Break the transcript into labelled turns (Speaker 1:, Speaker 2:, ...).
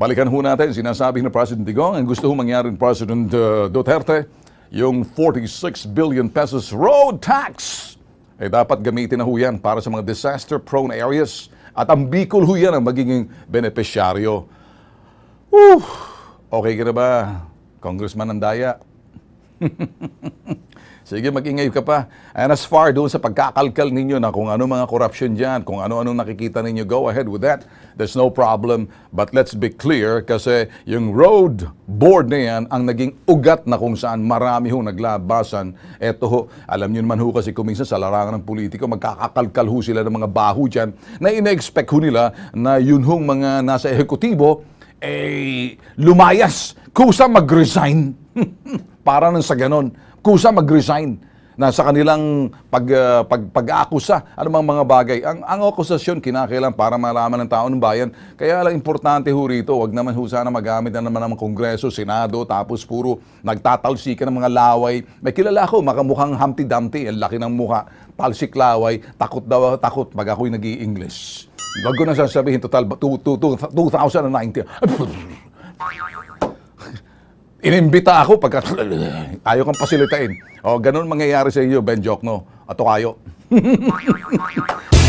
Speaker 1: Balikan ho natin, sinasabi ng President Digong, ang gusto ho mangyari ng President uh, Duterte, yung 46 billion pesos road tax. Eh dapat gamitin na ho yan para sa mga disaster-prone areas. At ang Bicol ho yan ang magiging benepisyaryo. Whew! Okay ka na ba, Congressman Andaya? Sige, mag-ingay ka pa. And as far doon sa pagkakalkal ninyo na kung ano mga corruption dyan, kung ano-ano nakikita ninyo, go ahead with that. There's no problem. But let's be clear kasi yung road board na yan ang naging ugat na kung saan marami ho naglabasan. Eto ho, alam nyo naman ho kasi kuminsan sa larangan ng politiko, magkakakalkal ho sila ng mga baho dyan na ina-expect ho nila na yun hong mga nasa ehekutibo, eh, lumayas, kusa mag-resign. Para nang sa ganon, kusa mag-resign na sa kanilang pag, uh, pag, pag-aakusa, anumang mga bagay. Ang, ang akusasyon kinakailan para malaman ng tao ng bayan. Kaya lang importante ho rito, wag naman ho sana magamit na naman ng Kongreso, Senado, tapos puro nagtatalsika ng mga laway. May kilala ko, makamukhang Humpty Dumpty, ang laki ng mukha, talsik laway, takot daw, takot pag ako'y nag english Wag ko na sasabihin total, 2019. Inimbita ako pagka ayaw kang pasilitain. O, ganun mangyayari sa iyo, Ben Jokno. Ato kayo.